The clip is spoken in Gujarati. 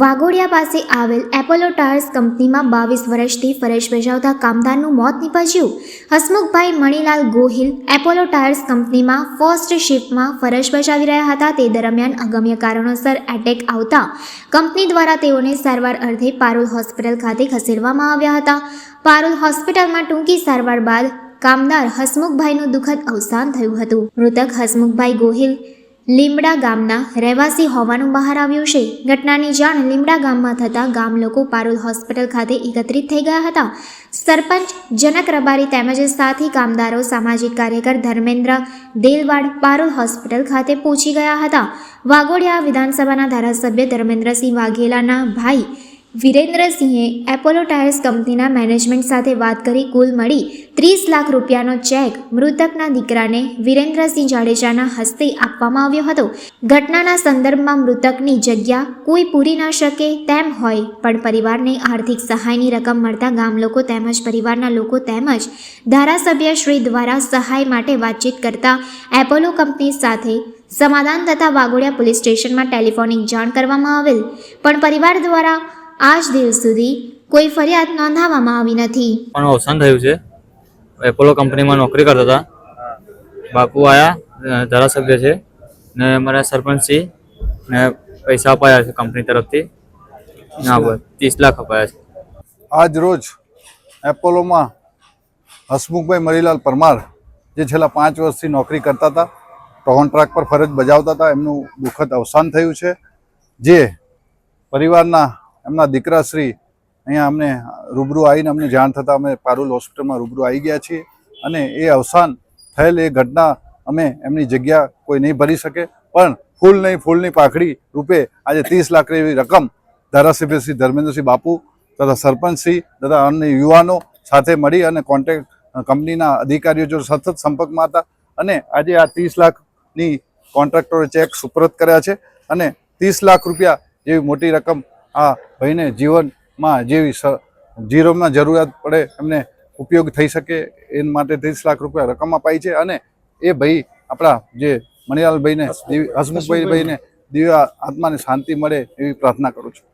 વાઘોડિયા પાસે આવેલ એપોલો ટાયર્સ કંપનીમાં બાવીસ વર્ષથી ફરજ બજાવતા કામદારનું મોત નીપજ્યું. હસમુખભાઈ મણીલાલ ગોહિલ એપોલો ટાયર્સ કંપનીમાં ફર્સ્ટ શિફ્ટમાં ફરજ બજાવી રહ્યા હતા. તે દરમિયાન અગમ્ય કારણોસર એટેક આવતા કંપની દ્વારા તેઓને સારવાર અર્થે પારુલ હોસ્પિટલ ખાતે ખસેડવામાં આવ્યા હતા. પારુલ હોસ્પિટલમાં ટૂંકી સારવાર બાદ કામદાર હસમુખભાઈનું દુઃખદ અવસાન થયું હતું. મૃતક હસમુખભાઈ ગોહિલ લીમડા ગામના રહેવાસી હોવાનું બહાર આવ્યું છે. ઘટનાની જાણ લીમડા ગામમાં થતાં ગામ લોકો પારુલ હોસ્પિટલ ખાતે એકત્રિત થઈ ગયા હતા. સરપંચ જનક રબારી તેમજ સાથી કામદારો, સામાજિક કાર્યકર ધર્મેન્દ્ર દેલવાડ પારુલ હોસ્પિટલ ખાતે પહોંચી ગયા હતા. વાઘોડિયા વિધાનસભાના ધારાસભ્ય ધર્મેન્દ્રસિંહ વાઘેલાના ભાઈ વિરેન્દ્રસિંહે એપોલો ટાયર્સ કંપનીના મેનેજમેન્ટ સાથે વાત કરી કુલ મળી ત્રીસ લાખ રૂપિયાનો ચેક મૃતકના દીકરાને વિરેન્દ્રસિંહ જાડેજાના હસ્તે આપવામાં આવ્યો હતો. ઘટનાના સંદર્ભમાં મૃતકની જગ્યા કોઈ પૂરી ન શકે તેમ હોય, પણ પરિવારને આર્થિક સહાયની રકમ મળતા ગામ લોકો તેમજ પરિવારના લોકો તેમજ ધારાસભ્ય શ્રી દ્વારા સહાય માટે વાતચીત કરતા એપોલો કંપની સાથે સમાધાન તથા વાઘોડિયા પોલીસ સ્ટેશનમાં ટેલિફોનિક જાણ કરવામાં આવેલ. પણ પરિવાર દ્વારા આજ દિવસ સુધી કોઈ ફરિયાદ નોંધાવવામાં આવી નથી. પણ અવસાન થયું છે. એપોલો કંપનીમાં નોકરી કરતા હતા. બાપુ આયા ધારાસભ્ય છે ને અમારા સરપંચશ્રી ને પૈસા અપાયા છે કંપની તરફથી. ના બસ ત્રીસ લાખ અપાયા છે. આજ રોજ એપોલોમાં હસમુખભાઈ મરીલાલ પરમાર જે છેલ્લા પાંચ વર્ષથી નોકરી કરતા હતા કોન્ટ્રાક્ટ પર ફરજ બજાવતા હતા એમનું દુઃખદ અવસાન થયું છે. જે પરિવારના એમના દીકરાશ્રી અહીંયા અમને રૂબરૂ આવીને અમને જાણ થતાં અમે પારુલ હોસ્પિટલમાં રૂબરૂ આવી ગયા છીએ અને એ અવસાન થયેલ એ ઘટના અમે એમની જગ્યા કોઈ નહીં ભરી શકે. પણ ફૂલ નહીં, ફૂલની પાખડી રૂપે આજે ત્રીસ લાખ એવી રકમ ધારાસભ્ય શ્રી ધર્મેન્દ્રસિંહ બાપુ તથા સરપંચશ્રી તથા અન્ય યુવાનો સાથે મળી અને કોન્ટેક કંપનીના અધિકારીઓ જો સતત સંપર્કમાં હતા અને આજે આ ત્રીસ લાખની કોન્ટ્રાક્ટરે ચેક સુપરત કર્યા છે અને ત્રીસ લાખ રૂપિયા જેવી મોટી રકમ આ ભાઈને જીવનમાં જેવી જીવનમાં જરૂરિયાત પડે એમને ઉપયોગ થઈ શકે એના માટે ત્રીસ લાખ રૂપિયા રકમ અપાઈ છે અને એ ભાઈ આપણા જે મણિલાલભાઈને હસમુખભાઈ ભાઈને દિવ્ય આત્માને શાંતિ મળે એવી પ્રાર્થના કરું છું.